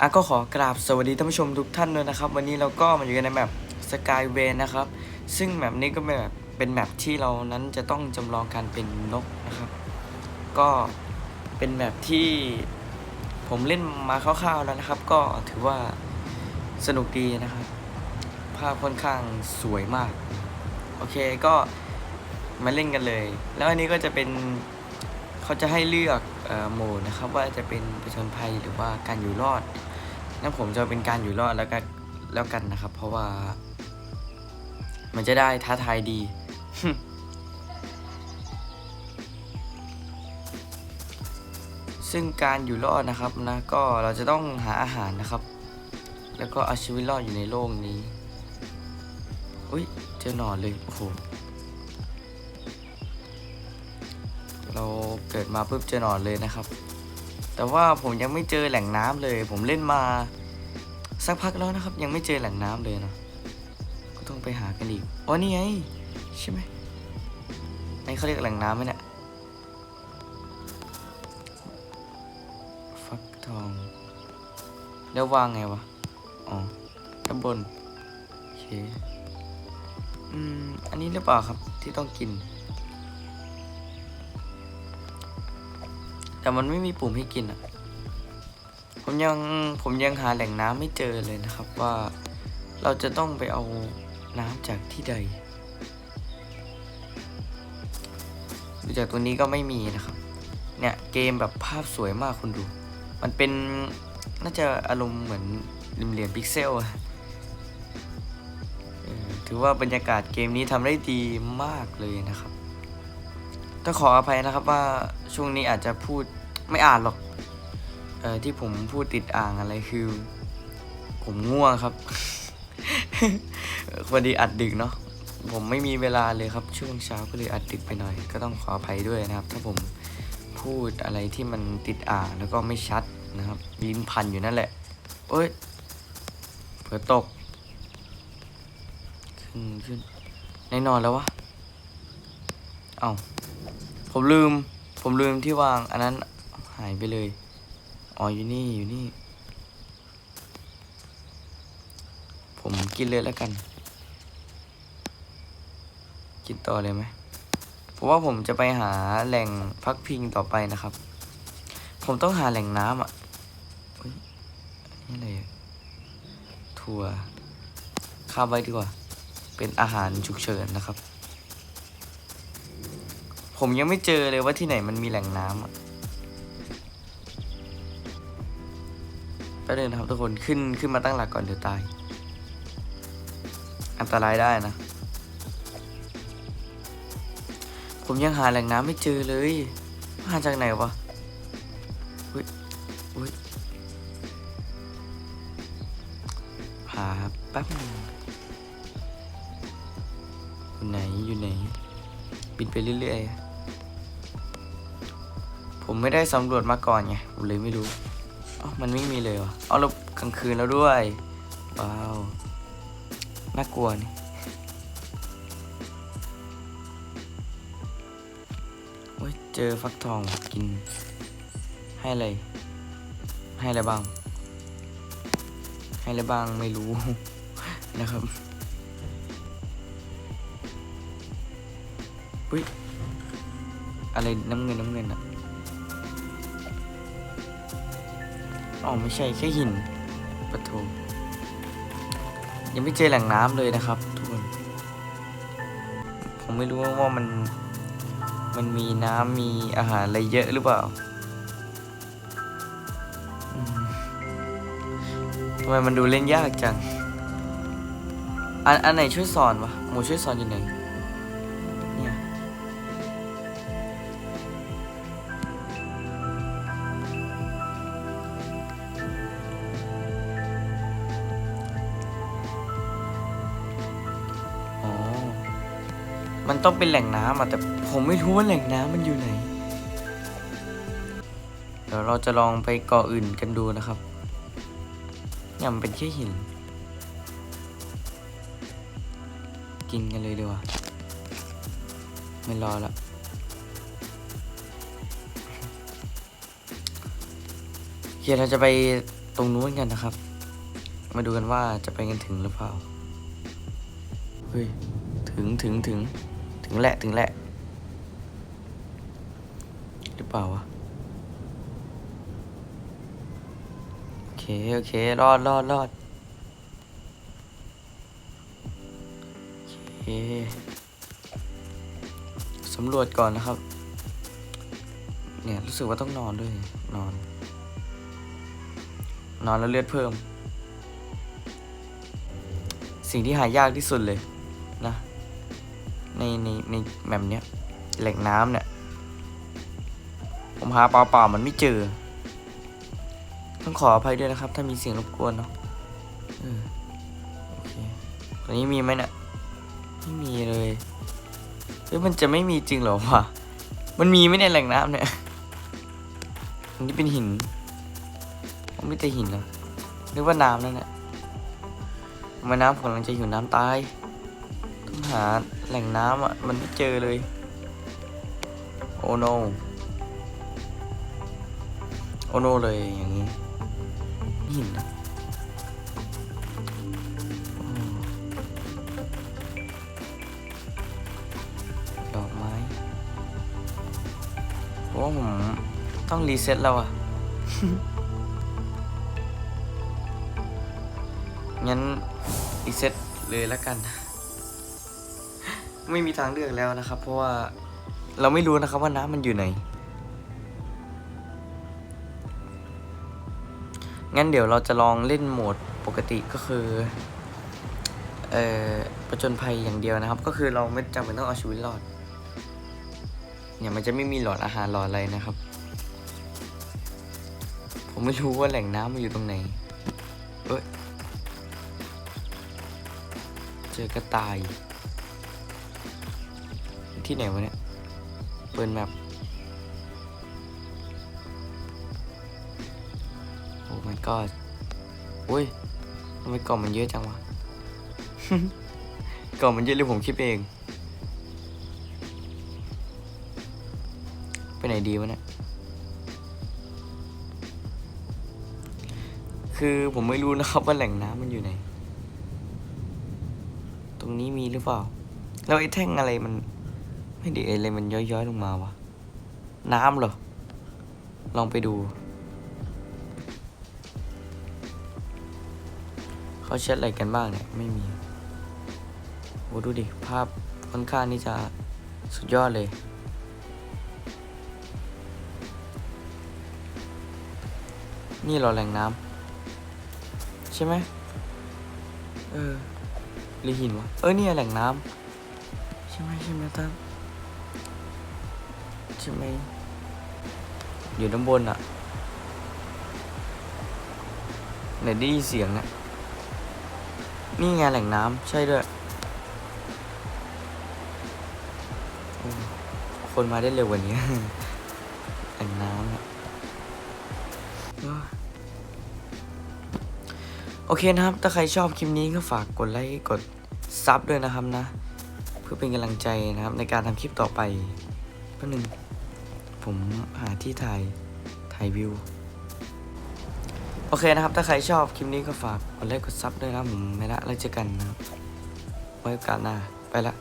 อะก็ขอกราบสวัสดีท่านผู้ชมทุกท่านด้วยนะครับ วันนี้เราก็มาอยู่กันในแมปสกายเวนนะครับ ซึ่งแมปนี้ก็เป็นแบบเป็นแมปที่เรานั้นจะต้องจำลองการเป็นนกนะครับ ก็เป็นแมปที่ผมเล่นมาคร่าวๆแล้วนะครับ ก็ถือว่าสนุกดีนะครับ ภาพค่อนข้างสวยมาก โอเคก็มาเล่นกันเลย แล้วอันนี้ก็จะเป็นเขาจะให้เลือกโหมดนะครับ ว่าจะเป็นผจญภัยหรือว่าการอยู่รอด นั่นผมจะเป็นการอยู่รอดแล้วกันแล้วกันนะครับ เพราะว่า มันจะได้ท้าทายดี ซึ่งการอยู่รอดนะครับนะก็เราจะต้องหาอาหารนะครับ แล้วก็เอาชีวิตรอดอยู่ในโลกนี้อุ้ยเจอหนอนเลยโอ้โหเราเกิดมาปุ๊บเจอหนอนเลยนะครับ แต่ว่าผมยังไม่เจอแหล่งน้ำเลย ผมเล่นมาสักพักแล้วนะครับ ยังไม่เจอแหล่งน้ำเลยนะก็ต้องไปหากันอีกอ๋อนี่ไงใช่ไหมนี่เขาเรียกแหล่งน้ำไหมเนี่ยฟักทอง แล้ววางไงวะอ๋อด้านบนโอเคอืมอันนี้หรือเปล่าครับที่ต้องกิน แต่มันไม่มีปุ่มให้กินอะ ผมยังผมยังหาแหล่งน้ำไม่เจอเลยนะครับว่าเราจะต้องไปเอาน้ำจากที่ใดดูจากตัวนี้ก็ไม่มีนะครับ เนี่ยเกมแบบภาพสวยมากคุณดู มันเป็นน่าจะอารมณ์เหมือนเหลี่ยมพิกเซลอะถือว่าบรรยากาศเกมนี้ทำได้ดีมากเลยนะครับ ต้องขออภัยนะครับว่าช่วงนี้อาจจะพูดไม่อ่านหรอก เออที่ผมพูดติดอ่างอะไรคือ ผมง่วงครับพอดีอัดดึกเนาะผมไม่มีเวลาเลยครับช่วงเช้าก็เลยอัดดึกไปหน่อย ก็ต้องขออภัยด้วยนะครับ ถ้าผมพูดอะไรที่มันติดอ่างแล้วก็ไม่ชัดนะครับลิ้นพันอยู่นั่นแหละเอ้ยเผื่อตก ขึ้นขึ้นแน่นอนแล้ววะเอ้า ผมลืม ผมลืมที่วาง อันนั้นหายไปเลย อ๋ออยู่นี่อยู่นี่ ผมกินเลยแล้วกัน กินต่อเลยไหมเพราะว่าผมจะไปหาแหล่งพักพิงต่อไปนะครับ ผมต้องหาแหล่งน้ำอะนี่อะไรถั่วข้ามไว้ดีกว่า เป็นอาหารฉุกเฉินนะครับ ผมยังไม่เจอเลยว่าที่ไหนมันมีแหล่งน้ำอะไปบนึงนะครับทุกคนขึ้นขึ้นมาตั้งหลักก่อนเดี๋ยวตาย อันตรายได้นะ ผมยังหาแหล่งน้ำไม่เจอเลยหาจากไหนวะอุ้ยอุ้ยหาแป๊บนึงอยู่ไหนอยู่ไหนบินไปเรื่อยๆ ผมไม่ได้สำรวจมาก่อนไง ผมเลยไม่รู้อ๋อมันไม่มีเลยวะเอาแล้วกลางคืนแล้วด้วย ว้าว น่ากลัวนี่โอ้ยเจอฟักทองกิน ให้อะไร ให้อะไรบ้าง ให้อะไรบ้างไม่รู้ นะครับอุ้ยอะไรน้ำเงินน้ำเงินอะ อ๋อไม่ใช่แค่หินปะโถยังไม่เจอแหล่งน้ำเลยนะครับทุกคน ผมไม่รู้ว่ามัน มันมีน้ำมีอาหารอะไรเยอะหรือเปล่าทำไมมันดูเล่นยากจัง อันอันไหนช่วยสอนวะ หมูช่วยสอนอยู่ไหน มันต้องเป็นแหล่งน้ำอะแต่ผมไม่รู้ว่าแหล่งน้ำมันอยู่ไหน เดี๋ยวเราจะลองไปเกาะอื่นกันดูนะครับเนี่ยมันเป็นแค่หิน กินกันเลยดีกว่าไม่รอละโอเคเราจะไปตรงนู้นกันนะครับ มาดูกันว่าจะไปกันถึงหรือเปล่า เฮ้ย ถึงถึงถึง ถึงแหละถึงแหละ หรือเปล่าวะ โอเค โอเค รอดรอดรอดโอเคสำรวจก่อนนะครับ เนี่ย รู้สึกว่าต้องนอนด้วย นอน นอนแล้วเลือดเพิ่ม สิ่งที่หายากที่สุดเลย ในในในแบบเนี้ยแหล่งน้ำเนี่ย ผมหาเปล่าๆมันไม่เจอ ต้องขออภัยด้วยนะครับ ถ้ามีเสียงรบกวนเนาะโอเคตอนนี้มีไหมเนี่ยไม่มีเลยเฮ้ยมันจะไม่มีจริงเหรอวะมันมีไหมในแหล่งน้ำเนี่ยอันนี้เป็นหินมันไม่แต่หินเหรอนึกว่าน้ำนั่นแหละทำไมน้ำกำลังจะหิวน้ำตาย หาแหล่งน้ำอะ มันไม่เจอเลย โอ้โน โอโนเลยอย่างนี้หินนะโอ้ดอกไม้เพราะว่าผมต้องรีเซ็ตแล้วอะ งั้นรีเซ็ตเลยแล้วกัน ไม่มีทางเลือกแล้วนะครับ เพราะว่าเราไม่รู้นะครับว่าน้ำมันอยู่ไหน งั้นเดี๋ยวเราจะลองเล่นโหมดปกติก็คือ เอ่อประจนภัยอย่างเดียวนะครับ ก็คือเราไม่จำเป็นต้องเอาชีวิตรอด เนี่ยมันจะไม่มีหลอดอาหารหลอดอะไรนะครับ ผมไม่รู้ว่าแหล่งน้ำมันอยู่ตรงไหน เอ้ย เจอกระต่าย ที่ไหนวะเนี่ย เปิดแมปโอ้ my god อุ้ยทำไมกล่องมันเยอะจังวะ กล่องมันเยอะหรือผมคิดไปเอง ไปไหนดีวะเนี่ย คือผมไม่รู้นะครับว่าแหล่งน้ำมันอยู่ไหน ตรงนี้มีหรือเปล่า แล้วไอ้แท่งอะไรมัน ไม่ดีอะไรมันย้อยๆลงมาวะ น้ำเหรอ ลองไปดู เขาเช็ดอะไรกันบ้างเนี่ย ไม่มีโอ้ดูดิ ภาพค่อนข้างที่จะสุดยอดเลย นี่เราแหล่งน้ำใช่ไหม เออหรือหินวะ เออเนี่ยแหล่งน้ำใช่ไหมใช่ไหมตั้ม ใช่ไหม อยู่ด้านบนอะไหนได้ยินเสียงนี่ยนี่ไงแหล่งน้ำใช่ด้วย คนมาได้เร็วกว่านี้แหล่งน้ำอะโอเคนะครับ ถ้าใครชอบคลิปนี้ก็ฝากกดไลค์ กดซับด้วยนะครับนะ เพื่อเป็นกำลังใจนะครับในการทำคลิปต่อไปแป๊บนึง ผมหาที่ถ่าย ถ่ายวิว โอเคนะครับ ถ้าใครชอบคลิปนี้ก็ฝากกดไลค์กดซับด้วยนะผมไม่ละแล้วเจอกันนะครับไว้โอกาสหน้าไปละ